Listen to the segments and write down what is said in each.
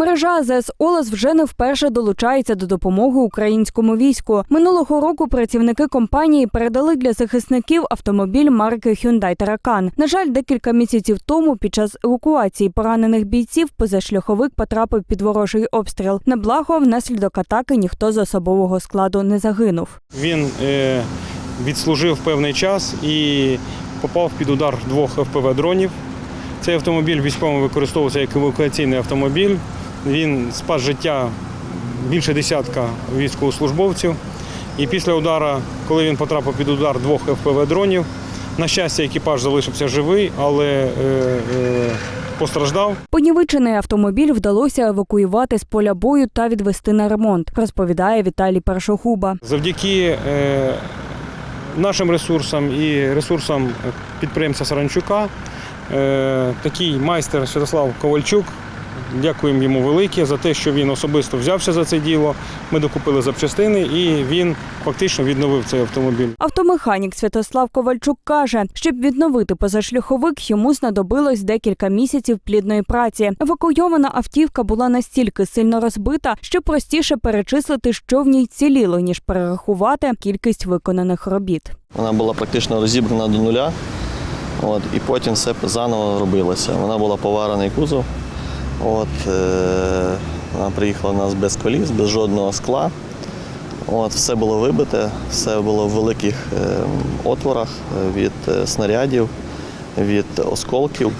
Мережа АЗС Олес вже не вперше долучається до допомоги українському війську. Минулого року працівники компанії передали для захисників автомобіль марки Hyundai Таракан. На жаль, декілька місяців тому під час евакуації поранених бійців позашляховик потрапив під ворожий обстріл. На благо, внаслідок атаки ніхто з особового складу не загинув. Він е, відслужив певний час і попав під удар двох ФПВ-дронів. Цей автомобіль військовим використовувався як евакуаційний автомобіль. Він спас життя більше десятка військовослужбовців. І після удара, коли він потрапив під удар двох ФПВ-дронів, на щастя, екіпаж залишився живий, але е, е, постраждав. Понівечений автомобіль вдалося евакуювати з поля бою та відвести на ремонт, розповідає Віталій Першогуба. Завдяки е, нашим ресурсам і ресурсам підприємця Саранчука, е, такий майстер Святослав Ковальчук. Дякуємо йому велике за те, що він особисто взявся за це діло. Ми докупили запчастини і він фактично відновив цей автомобіль. Автомеханік Святослав Ковальчук каже, щоб відновити позашляховик, йому знадобилось декілька місяців плідної праці. Евакуйована автівка була настільки сильно розбита, що простіше перечислити, що в ній ціліло, ніж перерахувати кількість виконаних робіт. Вона була практично розібрана до нуля. От, і потім все заново робилося. Вона була поварений кузов. От, е, вона приїхала у нас без коліс, без жодного скла. От, все було вибите, все було в великих е, отворах від е, снарядів, від осколків.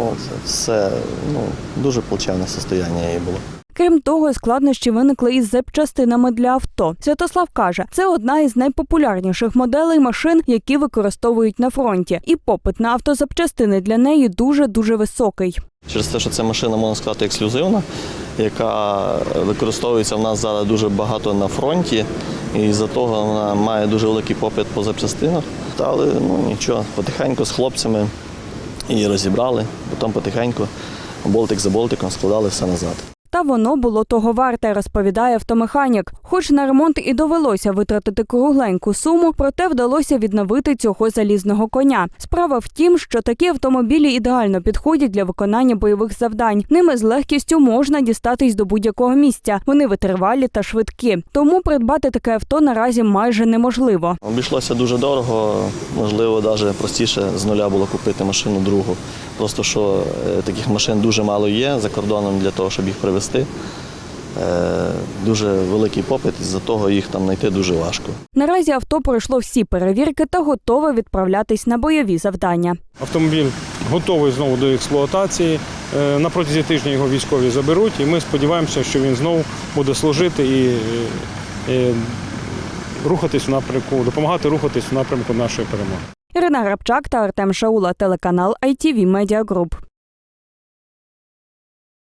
От, все ну, дуже плачевне состояння її було. Крім того, складнощі виникли із запчастинами для авто. Святослав каже, це одна із найпопулярніших моделей машин, які використовують на фронті, і попит на автозапчастини для неї дуже дуже високий. Через те, що ця машина, можна сказати, ексклюзивна, яка використовується в нас зараз дуже багато на фронті, і за того вона має дуже великий попит по запчастинах. Але ну нічого, потихеньку з хлопцями її розібрали, потім потихеньку болтик за болтиком складали все назад. Та воно було того варте, розповідає автомеханік. Хоч на ремонт і довелося витратити кругленьку суму, проте вдалося відновити цього залізного коня. Справа в тім, що такі автомобілі ідеально підходять для виконання бойових завдань. Ними з легкістю можна дістатись до будь-якого місця. Вони витривалі та швидкі. Тому придбати таке авто наразі майже неможливо. Обійшлося дуже дорого, можливо, навіть простіше з нуля було купити машину другу. Просто що е, таких машин дуже мало є за кордоном для того, щоб їх привезти. Е, Дуже великий попит, і за того їх там знайти дуже важко. Наразі авто пройшло всі перевірки та готове відправлятись на бойові завдання. Автомобіль готовий знову до експлуатації. Е, На протязі тижня його військові заберуть, і ми сподіваємося, що він знову буде служити і е, е, рухатись в напрямку, допомагати рухатись в напрямку нашої перемоги. Ірина Грабчак та Артем Шаула, телеканал ITV Media Group.